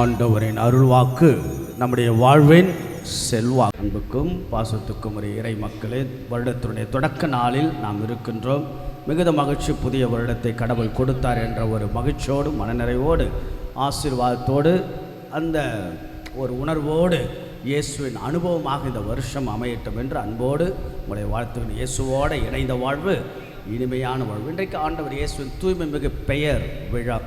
ஆண்டவரின் அருள்வாக்கு நம்முடைய வாழ்வின் செல்வா அன்புக்கும் பாசத்துக்கும் ஒரு இறை மக்களே வருடத்தினுடைய தொடக்க நாளில் நாம் இருக்கின்றோம். மிகுந்த மகிழ்ச்சி புதிய வருடத்தை கடவுள் கொடுத்தார் என்ற ஒரு மகிழ்ச்சியோடு மனநிறைவோடு ஆசீர்வாதத்தோடு அந்த ஒரு உணர்வோடு இயேசுவின் அனுபவமாக இந்த வருஷம் அமையட்டும் என்று அன்போடு உங்களை வாழ்த்துகிறேன் இயேசுவோடு இணைந்த வாழ்வு இனிமையான வாழ்வு. இன்றைக்கு ஆண்டவர் இயேசுவின் தூய்மை மிகு பெயர் விழா.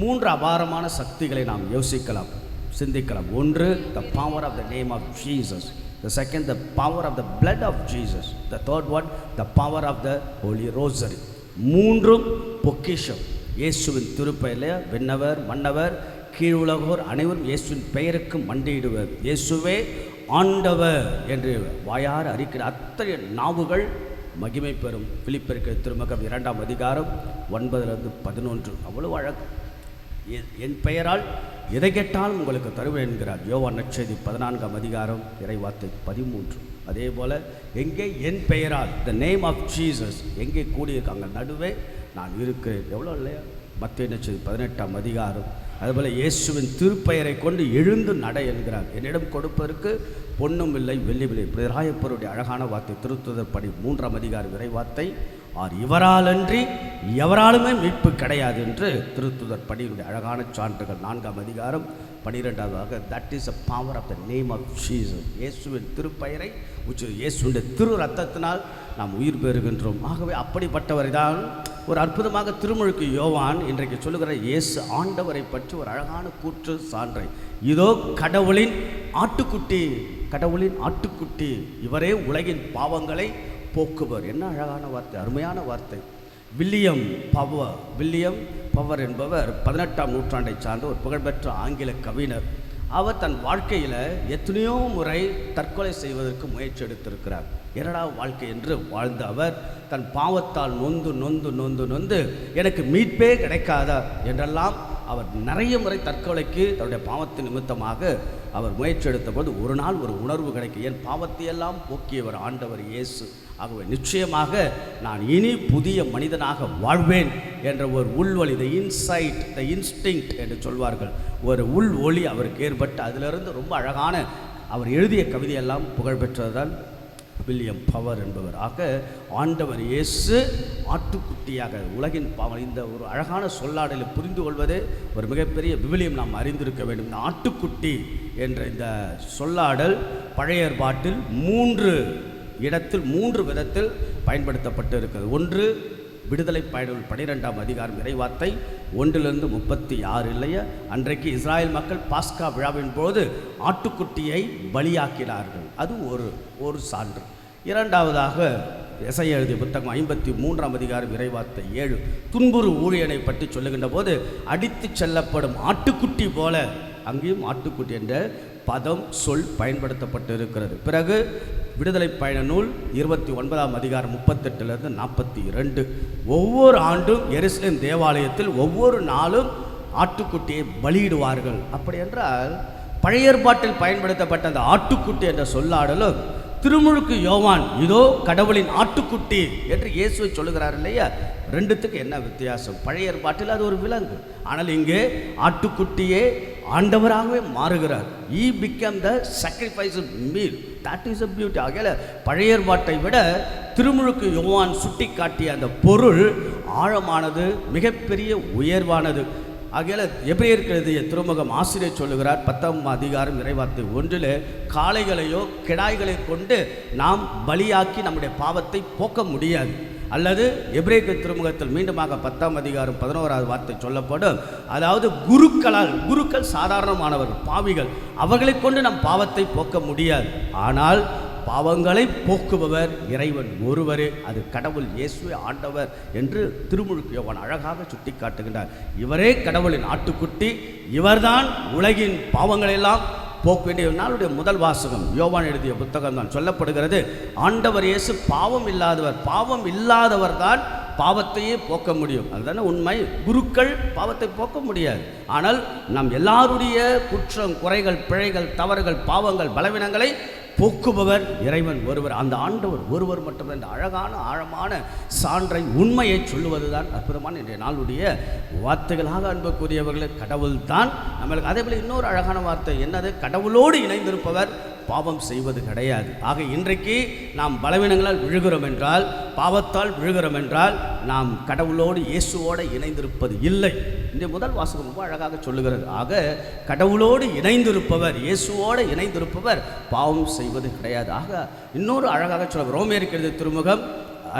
மூன்று அபாரமான சக்திகளை நாம் யோசிக்கலாம் சிந்திக்கலாம். ஒன்று the power of the name of Jesus the second the power of the blood of Jesus the third one the power of the holy rosary மூன்றும் பொக்கிஷம். இயேசுவின் திருப்பையில் விண்ணவர் மன்னவர் கீழுலகோர் அனைவரும் இயேசுவின் பெயருக்கு மண்டியிடுவர். இயேசுவே ஆண்டவர் என்று வாயார் அறிக்கிற அத்தகைய நாவுகள் மகிமை பெறும். பிலிப்பிற்கு திருமகம் இரண்டாம் அதிகாரம் ஒன்பதுலேருந்து பதினொன்று. அவ்வளவு அழகு. என் பெயரால் எதை கேட்டாலும் உங்களுக்கு தருவேன் என்கிறார். யோவா நட்சதி பதினான்காம் அதிகாரம் இறைவார்த்தை பதிமூன்று. அதே போல் எங்கே என் பெயரால் த நேம் ஆஃப் ஜீசஸ் எங்கே கூடியிருக்காங்க? நடுவே நான் இருக்கிறேன். எவ்வளோ இல்லையா? மத்திய நற்செய்தி பதினெட்டாம் அதிகாரம். அதுபோல் இயேசுவின் திருப்பெயரை கொண்டு எழுந்து நட என்கிறார். என்னிடம் கொடுப்பதற்கு பொன்னும் இல்லை வெள்ளியும் இல்லை. இப்படி ராயப்பருடைய அழகான வார்த்தை திருத்துதர் மூன்றாம் அதிகார விரைவார்த்தை ஆர் இவராலன்றி எவராலுமே மீட்பு கிடையாது என்று திருத்துதர் படியினுடைய அழகான சான்றுகள் நான்காம் அதிகாரம் பனிரெண்டாவதாக that is a power of the name of Jesus இயேசுவின் திருப்பெயரை உச்சு இயேசுடைய திரு ரத்தத்தினால் நாம் உயிர் பெறுகின்றோம். ஆகவே அப்படிப்பட்டவரை தான் ஒரு அற்புதமாக திருமுழுக்கு யோவான் இன்றைக்கு சொல்லுகிற இயேசு ஆண்டவரை பற்றி ஒரு அழகான கூற்று சான்றை. இதோ கடவுளின் ஆட்டுக்குட்டி கடவுளின் ஆட்டுக்குட்டி இவரே உலகின் பாவங்களை போக்குவர் என்ன அழகான வார்த்தை அருமையான வார்த்தை. வில்லியம் பவர் வில்லியம் பவர் என்பவர் பதினெட்டாம் நூற்றாண்டை சார்ந்த ஒரு புகழ்பெற்ற ஆங்கில கவிஞர். அவர் தன் வாழ்க்கையில் எத்தனையோ முறை தற்கொலை செய்வதற்கு முயற்சி எடுத்திருக்கிறார். என்னடா வாழ்க்கை என்று வாழ்ந்த அவர் தன் பாவத்தால் நொந்து நொந்து நொந்து நொந்து எனக்கு மீட்பே கிடைக்காதா என்றெல்லாம் அவர் நிறைய முறை தற்கொலைக்கு தன்னுடைய பாவத்தின் நிமித்தமாக அவர் முயற்சி எடுத்தபோது ஒரு நாள் ஒரு உணர்வு கிடைக்கும் என் பாவத்தையெல்லாம் போக்கியவர் ஆண்டவர் இயேசு? ஆகவே நிச்சயமாக நான் இனி புதிய மனிதனாக வாழ்வேன் என்ற ஒரு உள்வழி த இன்சைட் த இன்ஸ்டிங்க்ட் என்று சொல்வார்கள். ஒரு உள் ஒளி அவருக்கு ஏற்பட்டு அதிலிருந்து ரொம்ப அழகான அவர் எழுதிய கவிதையெல்லாம் புகழ்பெற்றதால் வில்லியம் பவர் என்பவர் ஆக ஆண்டவர் இயேசு ஆட்டுக்குட்டியாக உலகின் பாவம் இந்த ஒரு அழகான சொல்லாடலை புரிந்து கொள்வது ஒரு மிகப்பெரிய விவிலியம் நாம் அறிந்திருக்க வேண்டும். இந்த ஆட்டுக்குட்டி என்ற இந்த சொல்லாடல் பழைய ஏற்பாட்டில் மூன்று இடத்தில் மூன்று விதத்தில் பயன்படுத்தப்பட்டு இருக்கிறது ஒன்று விடுதலை பயணம் பனிரெண்டாம் அதிகாரம் இறைவார்த்தை ஒன்றிலிருந்து முப்பத்தி ஆறு இல்லையா? அன்றைக்கு இஸ்ராயல் மக்கள் பாஸ்கா விழாவின் போது ஆட்டுக்குட்டியை பலியாக்கினார்கள். அது ஒரு ஒரு சான்று. இரண்டாவதாக இசை எழுதிய புத்தகம் ஐம்பத்தி மூன்றாம் அதிகாரம் இறைவார்த்தை ஏழு. துன்புறு ஊழியனை பற்றி சொல்லுகின்ற போது அடித்துச் செல்லப்படும் ஆட்டுக்குட்டி போல அங்கேயும் ஆட்டுக்குட்டி என்ற பதம் சொல் பயன்படுத்தப்பட்டு இருக்கிறது பிறகு விடுதலை பயண நூல் இருபத்தி ஒன்பதாம் அதிகாரம் முப்பத்தெட்டுலேருந்து நாற்பத்தி இரண்டு. ஒவ்வொரு ஆண்டும் எருசலேம் தேவாலயத்தில் ஒவ்வொரு நாளும் ஆட்டுக்குட்டியை பலியிடுவார்கள். அப்படி என்றால் பழைய ஏற்பாட்டில் பயன்படுத்தப்பட்ட அந்த ஆட்டுக்குட்டி என்ற சொல்லாடலும் திருமுழுக்கு யோவான் இதோ கடவுளின் ஆட்டுக்குட்டி என்று இயேசுவை சொல்லுகிறார் இல்லையா? ரெண்டுத்துக்கு என்ன வித்தியாசம்? பழைய ஏற்பாட்டில் அது ஒரு விலங்கு. ஆனால் இங்கே ஆட்டுக்குட்டியே ஆண்டவராகவே மாறுகிறார். He become the sacrifice meal that is a beauty ஆகையால பழைய ஏற்பாட்டை விட திருமுழுக்கு யோவான் சுட்டி காட்டிய அந்த பொருள் ஆழமானது மிகப்பெரிய உயர்வானது. ஆகையால் எபிரேயருக்கு திருமுகம் ஆசிரியர் சொல்லுகிறார் பத்தாம் அதிகாரம் இறைவார்த்தை ஒன்றில் காளைகளையோ கிடாய்களை கொண்டு நாம் பலியாக்கி நம்முடைய பாவத்தை போக்க முடியாது. அல்லது எப்ரேக்க திருமுகத்தில் மீண்டுமாக பத்தாம் அதிகாரம் பதினோராவது வார்த்தை சொல்லப்படும். அதாவது குருக்களால் குருக்கள் சாதாரணமானவர் பாவிகள் அவர்களை கொண்டு நம் பாவத்தை போக்க முடியாது. ஆனால் பாவங்களை போக்குபவர் இறைவன் ஒருவரே. அது கடவுள் இயேசுவே ஆண்டவர் என்று திருமுழுக்கு யோவான் அழகாக சுட்டி காட்டுகின்றார் இவரே கடவுளின் ஆட்டுக்குட்டி இவர்தான் உலகின் பாவங்களெல்லாம் போக்க வேண்டிய நாளுடைய முதல் வாசகம். யோவான் எழுதிய புத்தகம் தான் சொல்லப்படுகிறது. ஆண்டவர் இயேசு பாவம் இல்லாதவர் பாவம் இல்லாதவர் தான் பாவத்தையே போக்க முடியும். அதுதானே உண்மை. குருக்கள் பாவத்தை போக்க முடியாது. ஆனால் நம் எல்லாருடைய குற்றம் குறைகள் பிழைகள் தவறுகள் பாவங்கள் பலவீனங்களை போக்குபவர் இறைவன் ஒருவர் அந்த ஆண்டவர் ஒருவர் மட்டுமே இந்த அழகான ஆழமான சான்றை உண்மையை சொல்லுவதுதான் அற்புதமான இன்றைய நாளுடைய வார்த்தைகளாக அன்புக்குரியவர்களே. கடவுள் தான் நம்மளுக்கு அதே போல இன்னொரு அழகான வார்த்தை என்னது? கடவுளோடு இணைந்திருப்பவர் பாவம் செய்வது கிடையாது. ஆக இன்றைக்கு நாம் பலவீனங்களால் விழுகிறோம் என்றால் பாவத்தால் விழுகிறோம் என்றால் நாம் கடவுளோடு இயேசுவோடு இணைந்திருப்பது இல்லை. இந்த முதல் வாசகம் ரொம்ப அழகாக சொல்லுகிறது. ஆக கடவுளோடு இணைந்திருப்பவர் இயேசுவோடு இணைந்திருப்பவர் பாவம் செய்வது கிடையாது. ஆக இன்னொரு அழகாக சொல்ல ரோமேற்கிறது திருமுகம்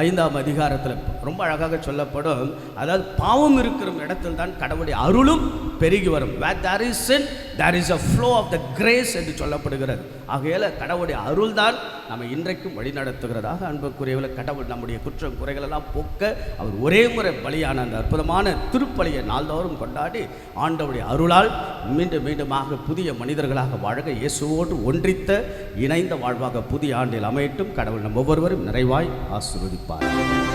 ஐந்தாம் அதிகாரத்தில் ரொம்ப அழகாக சொல்லப்படும். அதாவது பாவம் இருக்கிற இடத்தில் தான் கடவுளுடைய அருளும் பெருகி வரும். Where there is sin there is a flow of the grace என்று சொல்லப்படுகிறது. ஆகையால் கடவுளுடைய அருள் தான் நம்ம இன்றைக்கும் வழிநடத்துகிறதாக அன்புக்குரியவில் கடவுள் நம்முடைய குற்றம் குறைகளெல்லாம் போக்க அவர் ஒரே முறை பலியான அந்த அற்புதமான திருப்பலியை நாள்தோறும் கொண்டாடி ஆண்டவுடைய அருளால் மீண்டும் மீண்டுமாக புதிய மனிதர்களாக வாழ்க இயேசுவோடு ஒன்றித்த இணைந்த வாழ்வாக புதிய ஆண்டில் அமையட்டும். கடவுள் நம் ஒவ்வொருவரும் நிறைவாய் ஆசிர்வதிப்பார்